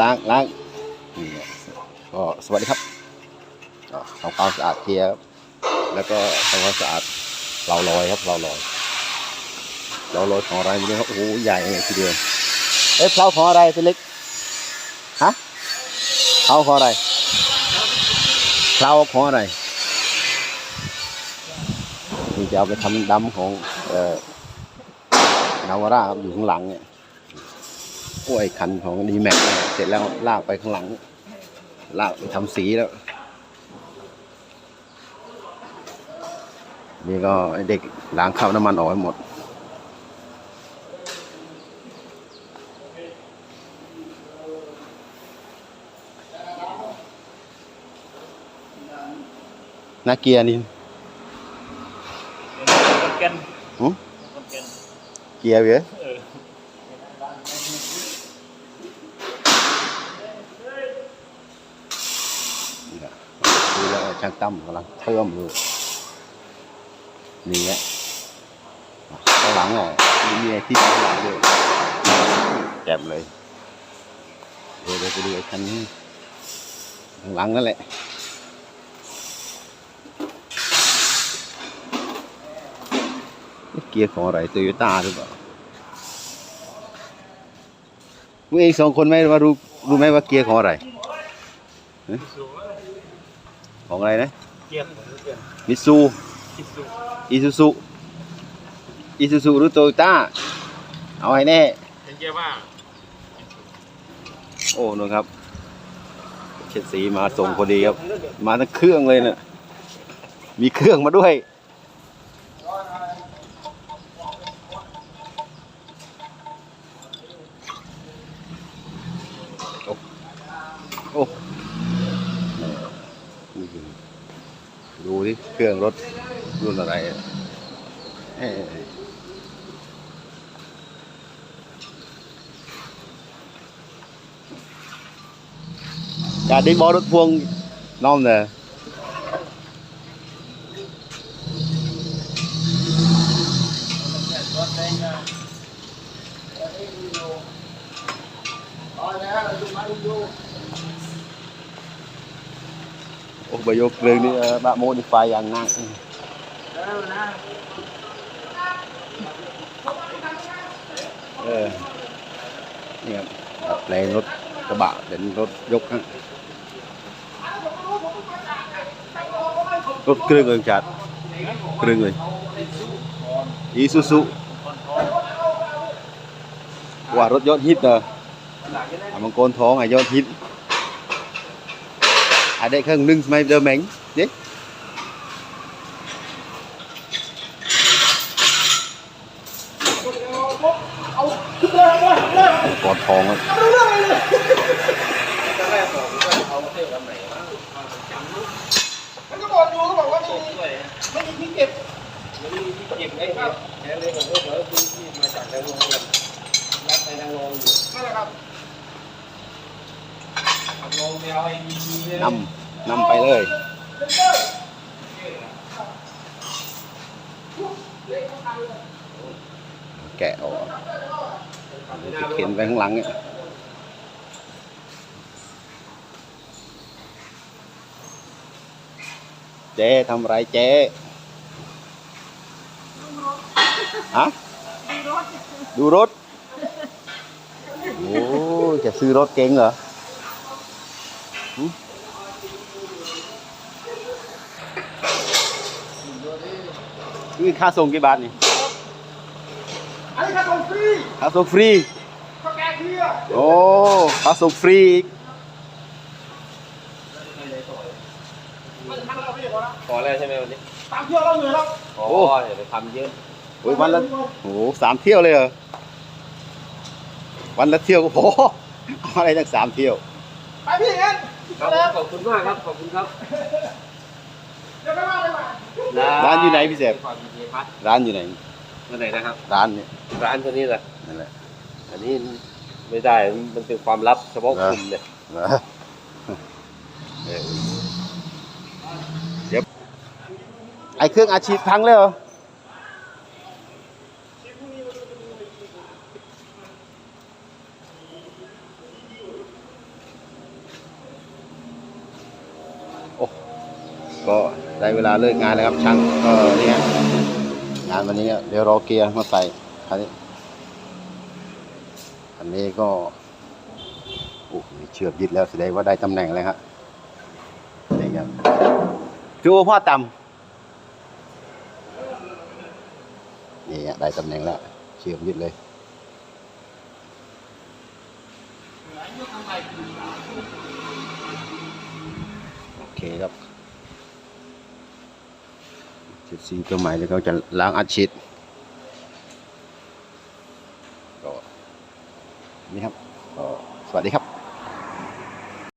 ล้างล้างนี่ก็สวัสดีครับทำความสะอาดเกียร์ครับแล้วก็ทำความสะอาดเราลอยครับเราลอยเราลอยของอะไรไม่ครับโอ้โหใหญ่เลยทีเดียวเอ๊ะเพลาของอะไรพี่เล็กฮะเพลาของอะไรเพลาของอะไรนี่จะเอาไปทำดำของเอ่อนาวาร่าครับอยู่ข้างหลังเนี่ย โอ้ยคันของดีแม็กเสร็จแล้วลากไปข้างหลัง ลากไปทำสีแล้ว นี่ก็ไอ้เด็กล้างข้าวน้ำมันออกให้หมดนาเกียร์นี่คนแกนหึคนแกนเกียร์เว้ย เออ นี่แหละดูแล้ว ช่างตั้มกำลังเพิ่มอยู่นี่แหละข้างหลังอะมีไอ้ที่ข้างหลังด้วยแจ่มเลยเดี๋ยวไปดูไอ้คันนี้ข้างหลังนั่นแหละเกียร์ของอะไรโตโยต้าหรือเปล่าพวกเองสองคนไหมว่ารู้รู้ไหมว่าเกียร์ของอะไร ของอะไรนะเกียร์ของเกียร์มิตซูคิดสูงอิซูซุอิซูซุหรือโตโยต้าเอาให้แน่เห็นเกียร์ว่าโอ้นนครับเช็ดสีมาส่งพอดีครับ มาทั้งเครื่องเลยเนะ่ะมีเครื่องมาด้วย โอ้โอ้นี่คือ ดูที่เครื่องรถรุ่นอะไรอะเอ้ยการ đi bó rốt vuông non nè โอ้ใบยกเรื่องนี้บะโมดิฟายอย่างหนักเออนี่ครับดัดแปลงรถกระบะเป็นรถยกฮะรถเครื่องเลยจัดเครื่องเลยอีซูซุว่ารถยอดฮิตเนอะอะมังกรท้องไอะยอดฮิต à đây không nâng mày đơ mảnh đấy กอดทองครับมันก็บอกอยู่เขาบอกว่าไม่มีไม่มีที่เก็บเก็บไว้ครับแค่เลยผมก็เดี๋ยวดูที่มาจากในโรงเรียนรับในทางโรงอยู่นั่นแหละครับ นำนำไปเลยแกะออกเข็นไปข้างหลังเนี่ยเจ๊ทำไรเจ๊ฮะดูรถ โอ้ จะซื้อรถเก๋งเหรอ นี่ค่าส่งกี่บาทนี่อันนี้ค่าส่งฟรีค่าส่งฟรีก็แกฟรีอะโอ้ค่าส่งฟรีอีกมันทำเราไม่ได้พอแล้วพอแล้วใช่ไหมวันนี้ตามเที่ยวเราเหนื่อยแล้วพออย่าไปทำเยอะโอ้ยวันละโอ้โหสามเที่ยวเลยเหรอวันละเที่ยวก็พอเอาอะไรตั้งสามเที่ยว ไปพี่งั้นครับขอบคุณมากครับ ขอบคุณครับเดี๋ยวไปว่าเลยมาร้านอยู่ไหนพี่เสพความยินดีครับร้านอยู่ไหน วันไหนนะครับ ร้านเนี่ยร้านตัวนี้แหละนั่นแหละอันนี้ไม่ได้ มันเป็นความลับเฉพาะกลุ่มเลยเหรอเออเดี๋ยวไอ้เครื่องอาชีพพังเลยเหรอ ก็ได้เวลาเลิกงานแล้วครับช่างก็นี่ฮะงานวันนี้เดี๋ยวรอเกียร์มาใส่คันนี้อันนี้ก็โอ้เชือกยึดแล้วแสดงว่าได้ตำแหน่งเลยครับนี่ครับจูพ่อต่ำนี่ได้ตำแหน่งแล้วเชือกยึดเลยโอเคครับ จุดซีตัวใหม่แล้วก็จะล้างอัดฉีดก็นี่ครับก็สวัสดีครับ